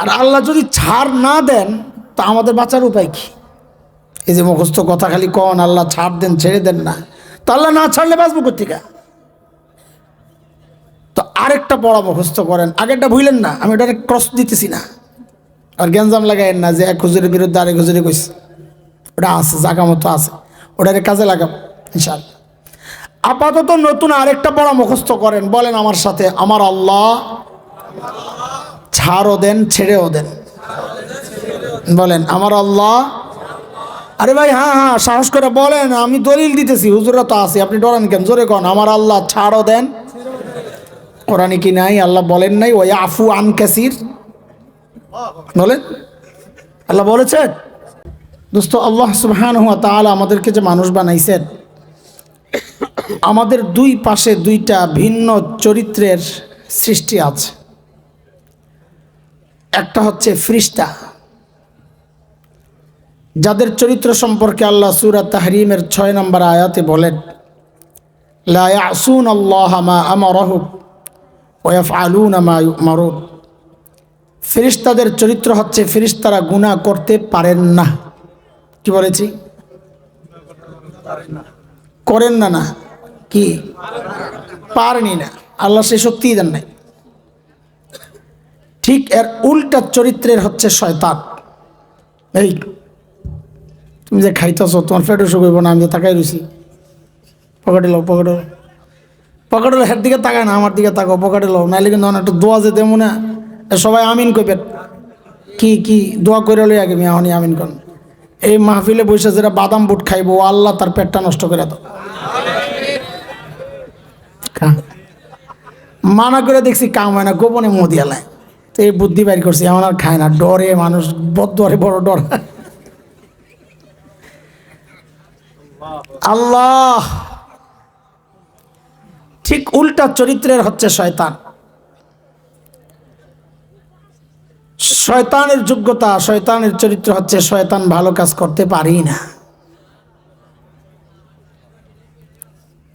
আর আল্লাহ যদি ছাড় না দেন, তা আমাদের বাঁচার উপায় কি? এই যে মুখস্থ কথা খালি কন, আল্লাহ ছাড় দেন, ছেড়ে দেন না। তো আল্লাহ না ছাড়লে বাঁচবো কোথেকে তো আরেকটা পড়া মুখস্থ করেন। আগেরটা ভুলেন না, আমি ওটা ক্রস দিতেছি না। আর গ্যাঞ্জাম লাগাইন না যে এক হুজুরের বিরুদ্ধে আরেক হুজুরে কইছে। ওটা আছে, জাগা মতো আছে। ওটারে কাজে লাগাবো, ইনশাআল্লাহ। আপাতত নতুন আরেকটা পড়া মুখস্থ করেন, বলেন আমার সাথে, আমার আল্লাহ ছাড়ও দেন, ছেড়েও দেন। বলেন, আমার আল্লাহ, আরে ভাই হ্যাঁ হ্যাঁ সাহস করে বলেন, আমি দলিল দিতেছি হুজুরা তো আছে, আপনি ডরান কেন? জোরে কন, আমার আল্লাহ ছাড়ও দেন। কোরআনে কি নাই? আল্লাহ বলেন নাই ওই আফু আন কাসির। বলেন, আল্লাহ বলেছেন? দোস্ত, আল্লাহ সুবহান হুয়া তাআলা আমাদেরকে যে মানুষ বানাইছেন, আমাদের দুই পাশে দুইটা ভিন্ন চরিত্রের সৃষ্টি আছে। একটা হচ্ছে ফ্রিস্টা যাদের চরিত্র সম্পর্কে আল্লাহ সুরাত তাহরিমের ছয় নম্বর আয়াতে বলেন, লা ইয়াসুন আল্লাহ মা আমারহু আলুন ফেরিস্তাদের চরিত্র হচ্ছে ফেরিস্তারা গুনাহ করতে পারেন না। কি বলেছি? করেন না না। কি? পারেনি না। আল্লাহ সে শক্তিই দেন নাই। ঠিক এর উল্টা চরিত্রের হচ্ছে শয়তান। এই তুমি যে খাইতেছ তোমার পেটও শুকইব না আমি যে তাকাই রয়েছি পকেটে লো পকেটে পকেটে হের দিকে তাকায় না আমার দিকে তাকাও পকেটে লো নাইলে কিন্তু একটু দোয়া যে দেবো না সবাই আমিন কইবেন কি কি দোয়া করে লই আগে মিয়া আমিন কন এই মাহফিলে বসে যেটা বাদাম বুট খাইবো ও আল্লাহ তার পেটটা নষ্ট করে দাও। মানা করে দেখছি কাম হয় না গোপনে মদিয়ালায়। তো এই বুদ্ধি বাইর করছি এমন আর খায় না, ডরে মানুষ বরে বড় ডর। আল্লাহ! ঠিক উল্টা চরিত্রের হচ্ছে শয়তান। শয়তানের যোগ্যতা, শয়তানের চরিত্র হচ্ছে শয়তান ভালো কাজ করতে পারি না।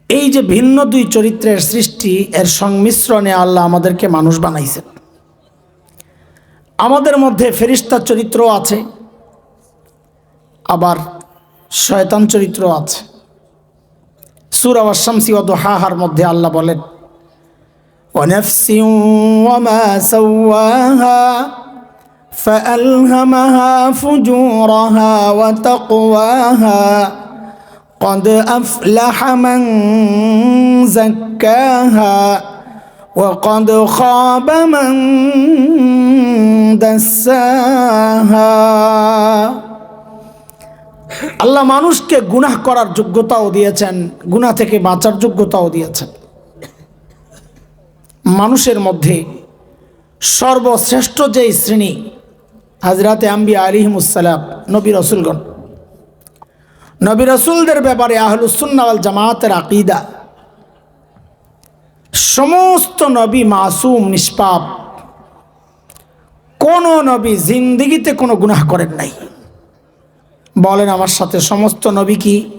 এই যে ভিন্ন দুই চরিত্রের সৃষ্টি, এর সংমিশ্রণে আল্লাহ আমাদেরকে মানুষ বানাইছেন। আমাদের মধ্যে ফেরিস্তার চরিত্র আছে আবার শয়তান চরিত্র আছে সুর আবার শামসি ও দোহাহার মধ্যে আল্লাহ বলেন ونفس وما سواها فألهمها فجورها وتقواها قد أفلح من زكاها وقد خاب من دساها আল্লাহ মানুষকে গুনাহ করার যোগ্যতাও দিয়েছেন গুনাহ থেকে বাঁচার যোগ্যতাও দিয়েছেন মানুষের মধ্যে সর্বশ্রেষ্ঠ যেই শ্রেণী হাজরাতে আম্বিয়া আলিহিমুসালাম নবী রসুলগণ নবী রসুলদের ব্যাপারে আহলুসুন্নাওয়াল জামাতের আকিদা সমস্ত নবী মাসুম নিষ্পাপ। কোন নবী জিন্দিগিতে কোনো গুনাহ করেন নাই। বলেন আমার সাথে সমস্ত নবী কি?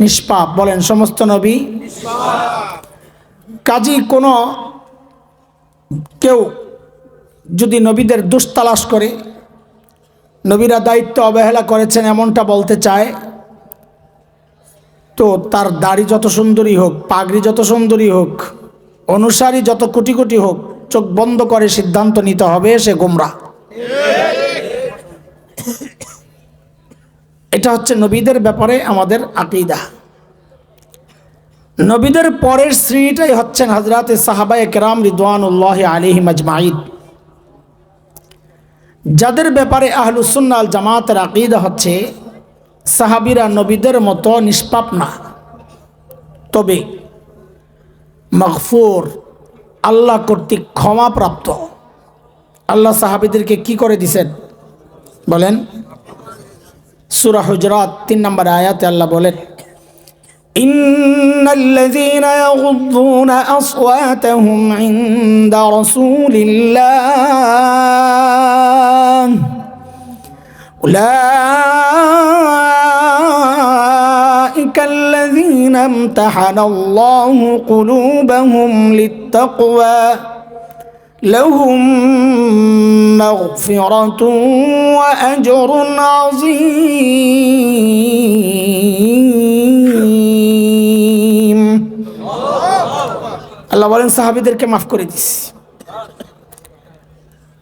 নিষ্পাপ। বলেন সমস্ত নবী? কাজী কোনো কেউ যদি নবীদের দোষ তালাশ করে, নবীরা দায়িত্ব অবহেলা করেছেন এমনটা বলতে চায় তো তার দাড়ি যত সুন্দরী হোক, পাগড়ি যত সুন্দরী হোক, অনুসারী যত কোটি কোটি হোক, চোখ বন্ধ করে সিদ্ধান্ত নিতে হবে সে গোমরা। এটা হচ্ছে নবীদের ব্যাপারে আমাদের আকিদা। নবীদের পরের শ্রেণীটাই হচ্ছেন হজরত সাহাবায় কেরাম রিদওয়ানুল্লাহ আলিহি মজমাইদ যাদের ব্যাপারে আহলুসুন্নাল জামাতের আকিদা হচ্ছে সাহাবিরা নবীদের মতো নিষ্পাপ না তবে মগফুর আল্লাহ কর্তৃক ক্ষমাপ্রাপ্ত আল্লাহ সাহাবিদেরকে কি করে দিছেন বলেন সুরা হুজরাত তিন নম্বর আয়াতে আল্লাহ বলেন إن الذين يغضون أصواتهم عند رسول الله أولئك الذين امتحن الله قلوبهم للتقوى لهم ومغفرة وأجر عظيم আল্লাহ বলেন সাহাবিদেরকে মাফ করে দিস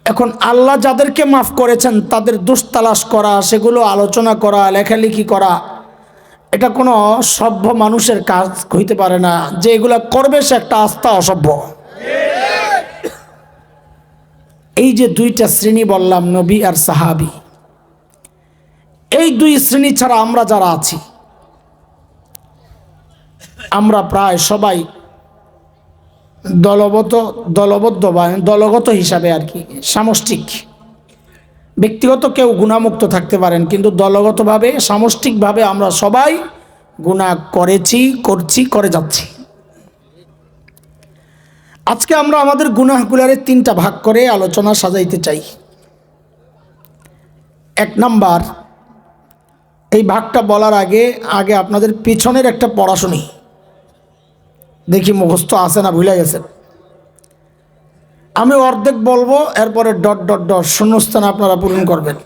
এখন আল্লাহ যাদেরকে মাফ করেছেন তাদের দোষ তালাশ করা সেগুলো আলোচনা করা লেখালেখি করা এটা কোনো সভ্য মানুষের কাজ হইতে পারে না। যে এগুলা করবে, সে একটা আস্থা অসভ্য। এই যে দুইটা শ্রেণি বললাম, নবী আর সাহাবি। এই দুই শ্রেণি ছাড়া আমরা যারা আছি, আমরা প্রায় সবাই দলবত, দলবদ্ধ বা দলগত হিসাবে আর কি, সামষ্টিক। ব্যক্তিগত কেউ গুণামুক্ত থাকতে পারেন, কিন্তু দলগতভাবে, সামষ্টিকভাবে আমরা সবাই গুণা করেছি, করছি, করে যাচ্ছি। আজকে আমরা আমাদের গুনাহগুলারে তিনটা ভাগ করে আলোচনা সাজাইতে চাই। এক নাম্বার, এই ভাগটা বলার আগে আগে আপনাদের পিছনের একটা পড়াশুনি। দেখি মুখস্থ আছে না, ভুলে গেছেন। আমি অর্ধেক বলব, এরপরে ডট ডট ডট, শূন্যস্থান আপনারা পূরণ করবেন।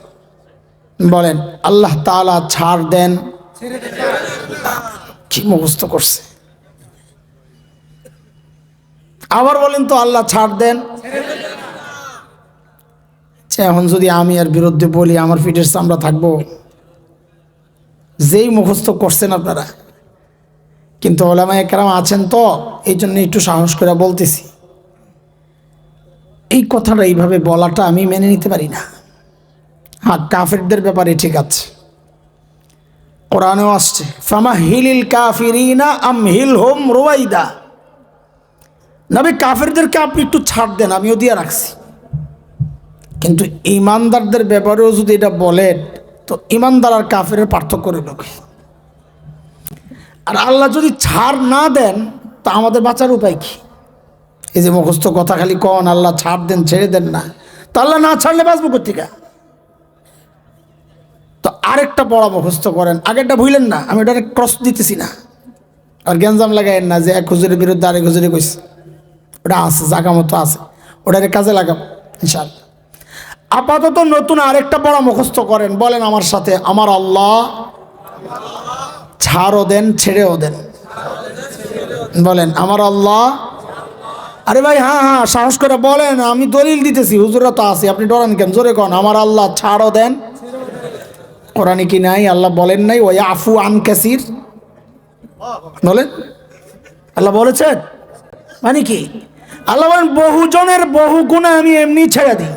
বলেন, আল্লাহ তাআলা ছাড় দেন। কি মুখস্থ করছে? আবার বলেন তো, আল্লাহ ছাড় দেন। এখন যদি আমি আর বিরুদ্ধে বলি, আমার পিঠের চামড়া থাকব? যেই মুখস্থ করছেন আপনারা। কিন্তু ওলামা একরাম আছেন তো এই জন্য একটু সাহস করে বলতেছি। এই কথাটা, এইভাবে বলাটা আমি মেনে নিতে পারি না। হ্যাঁ কাফেরদের ব্যাপারে ঠিক আছে। কোরআনেও আসছে, ফামা হিলিল কাফিরিনা আম হিল হোম রোয়াইদা নবী, কাফেরদেরকে আপনি একটু ছাড় দেন, আমিও দিয়ে রাখছি। কিন্তু ইমানদারদের ব্যাপারেও যদি এটা বলেন, তো ইমানদার আর কাফের পার্থক্য রইল? আর আল্লাহ যদি ছাড় না দেন, তা আমাদের বাঁচার উপায় কি? এই যে মুখস্থ কথা খালি কন, আল্লাহ ছাড় দেন, ছেড়ে দেন না। তো আল্লাহ না ছাড়লে বাঁচবো কর্তিকা তো আরেকটা পড়া মুখস্থ করেন। আগেরটা ভুলেন না, আমি ওটারে ক্রস দিতেছি না। আর গ্যাঞ্জাম লাগাইন না যে এক হুজুরের বিরুদ্ধে আরেক হুজুরে কইছে। ওটা আছে, জাগা মতো আছে। ওটারে কাজে লাগাবো, ইনশাআল্লাহ। আপাতত নতুন আরেকটা পড়া মুখস্থ করেন, বলেন আমার সাথে, আমার আল্লাহ ছাড়ও দেন, ছেড়েও দেন। বলেন, আমার আল্লাহ আরে ভাই হ্যাঁ হ্যাঁ সাহস করে বলেন, আমি দলিল দিতেছি হুজুরা তো আছে, আপনি ডরান কেন? জোরে কন, আমার আল্লাহ ছাড়ও দেন। কোরআনে কি নাই? আল্লাহ বলেন নাই ওই আফু আন কাসির। বলেন। আল্লাহ বলেছেন? মানে কি? আল্লাহ বলেন, বহুজনের বহু গুণা আমি এমনি ছেড়ে দিই।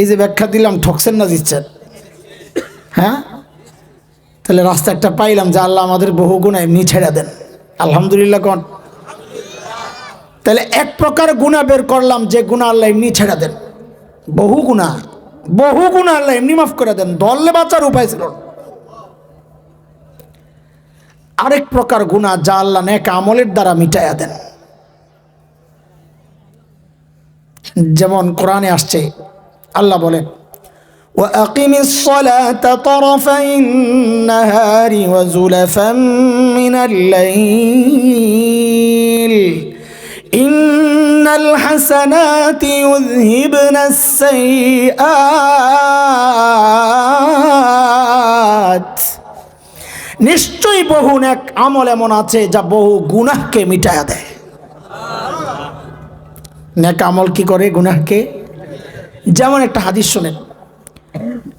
এই যে ব্যাখ্যা দিলাম, ঠকছেন না দিচ্ছেন? হ্যাঁ? তাহলে রাস্তা একটা পাইলাম যে আল্লাহ আমাদের বহু গুণা এমনি ছেড়ে দেন। আলহামদুলিল্লাহ কন। তাহলে এক প্রকার গুণা বের করলাম যে গুণা আল্লাহ এমনি ছেড়ে দেন বহু গুণা বহু গুণা আল্লাহ এমনি মাফ করে দেন দললে বাঁচার উপায় ছিল না। আরেক প্রকার গুণা যা আল্লাহ নেক আমলের দ্বারা মিটাইয়া দেন যেমন কোরআনে আসছে আল্লাহ বলেন وأقم الصلاة طرفي النهار وزلفا من الليل إن الحسنات يذهبن السيئات নিশ্চয়ই বহু এক আমল এমন আছে যা বহু গুনাহকে মিটায়া দেয় নেক আমল কি করে গুনাহকে যেমন একটা হাদিস শোনেন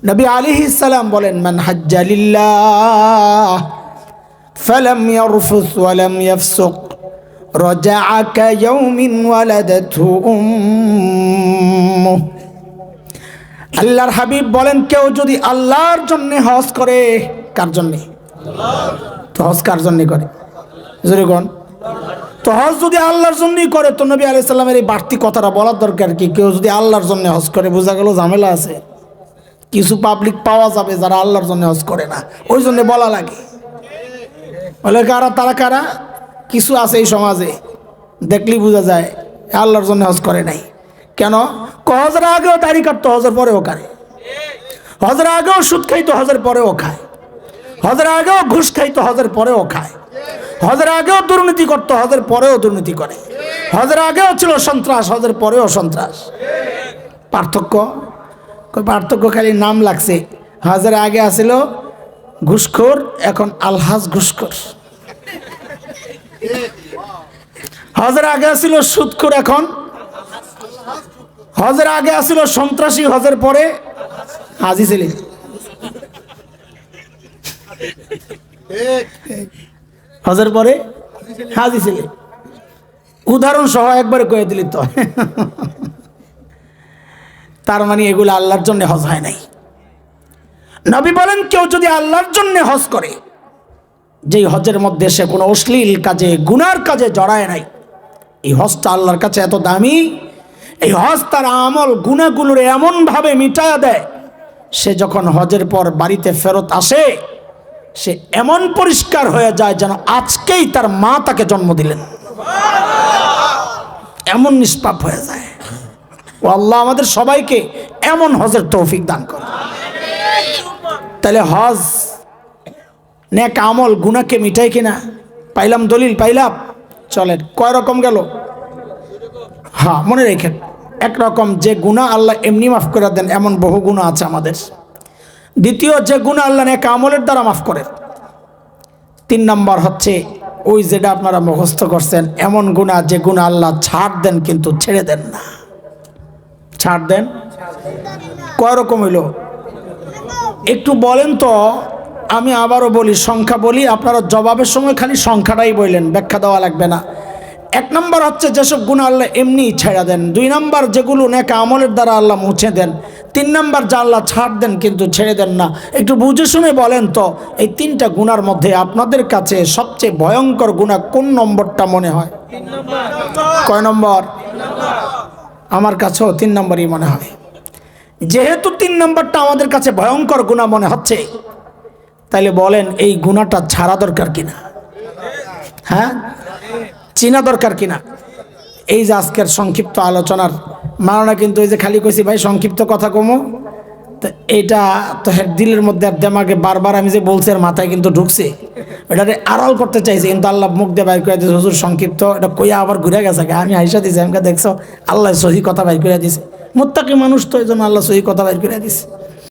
নবী আলী সালাম বলেন মান হাজ্জালিল্লাহ ফালাম ইয়ারফুস ওয়ালাম ইয়াফসুক রাজাআ কায়াউমিন ওয়ালাদাতহু উম্মুহ আল্লাহর হাবিব বলেন, কেউ যদি আল্লাহর জন্য হজ করে, কার জন্যে? তো হজ কার জন্যে করে? জোরে কোন? তো হজ যদি আল্লাহর জন্যই করে, তো নবী আলি সাল্লামের এই বাড়তি কথাটা বলার দরকার কি? কেউ যদি আল্লাহর জন্য হজ করে, বোঝা গেল ঝামেলা আছে। কিছু পাবলিক পাওয়া যাবে যারা আল্লাহর জন্য হজ করে না। ওই জন্য বলা লাগে। বলে কারা? তারা কারা? কিছু আছে এই সমাজে, দেখলেই বোঝা যায় আল্লাহর জন্য হজ করে নাই। কেন? হজের আগেও দাড়ি কাটতো, হজের পরেও খায় হজের আগেও সুদ খাইতো, হজের পরেও খায়। হজের আগেও ঘুষ খাইতো, হজের পরেও খায়। হজের আগেও দুর্নীতি করতো, হজের পরেও দুর্নীতি করে। হজের আগেও ছিল সন্ত্রাস, হজের পরেও সন্ত্রাস। পার্থক্য? পার্থক্য খালি নাম লাগছে। হাজার আগে আসিল ঘুষখোর, এখন আলহাজ ঘুষখোর। হজের আগে আসিল সুদখোর এখন। হজের আগে আসিল সন্ত্রাসী, হজের পরে হাজি ছেলে হজের পরে হাজি ছেলে উদাহরণ সহ একবারে কয়ে দিলি তো। তার মানে এগুলো আল্লাহর জন্য হজ হয় নাই। নবী বলেন, কেউ যদি আল্লাহর জন্য হজ করে যেই হজের মধ্যে সে কোনো অশ্লীল কাজে, গুনার কাজে জড়ায় নাই। এই হজটা আল্লাহর কাছে এত দামি? এই হজ তার আমল গুণাগুলোর এমনভাবে মিটায়া দেয়, সে যখন হজের পর বাড়িতে ফেরত আসে, সে এমন পরিষ্কার হয়ে যায় যেন আজকেই তার মা তাকে জন্ম দিলেন। এমন নিষ্পাপ হয়ে যায়। ও আল্লাহ আমাদের সবাইকে এমন হজের তৌফিক দান করে তাহলে হজ নেক আমল গুনাকে মিটাই কিনা? পাইলাম দলিল, পাইলাম। চলেন, কয় রকম গেল? হ্যাঁ মনে রেখেন একরকম যে গুণা আল্লাহ এমনি মাফ করে দেন, এমন বহু গুণা আছে আমাদের। দ্বিতীয়, যে গুণা আল্লাহ নেক আমলের দ্বারা মাফ করেন তিন নম্বর হচ্ছে, ওই যেটা আপনারা মুখস্থ করছেন, এমন গুণা যে গুণা আল্লাহ ছাড় দেন, কিন্তু ছেড়ে দেন না। ছাড় দেন? কয় রকম হইল? একটু বলেন তো আমি আবারও বলি, সংখ্যা বলি, আপনারা জবাবের সময় খালি সংখ্যাটাই বললেন, ব্যাখ্যা দেওয়া লাগবে না। এক নম্বর হচ্ছে যেসব গুণ আল্লাহ এমনি ছেড়ে দেন, দুই নম্বর যেগুলো নেকা আমলের দ্বারা আল্লাহ মুছে দেন, তিন নম্বর যা আল্লাহ ছাড় দেন কিন্তু ছেড়ে দেন না। একটু বুঝে শুনে বলেন তো, এই তিনটা গুণার মধ্যে আপনাদের কাছে সবচেয়ে ভয়ঙ্কর গুণা কোন নম্বরটা মনে হয়? কয় নম্বর? আমার কাছেও তিন নম্বরই মনে হয়। যেহেতু তিন নম্বরটা আমাদের কাছে ভয়ঙ্কর গুণা মনে হচ্ছে তাইলে বলেন, এই গুণাটা ছাড়া দরকার কিনা? হ্যাঁ? চিনা দরকার কিনা? এই যে আজকের সংক্ষিপ্ত আলোচনার মাননা কিন্তু এই যে খালি কইছি, ভাই, সংক্ষিপ্ত কথা কমো। তো এটা তো হের দিলের মধ্যে আর দেমাগে বারবার আমি যে বলছি আর মাথায় কিন্তু ঢুকছে। এটাকে আড়াল করতে চাইছি, কিন্তু আল্লাহ মুখ দিয়ে বাইর করে দিয়েছে হুজুর, সংক্ষিপ্ত, এটা কইয়া আবার ঘুরে গেছে আমি হাইসা দিছি আমাকে দেখছ, আল্লাহ সহি কথা বাইর করে দিছে। মোত্তাকি মানুষ তো এই জন্য আল্লাহ সহি কথা বাইর করে দিছে।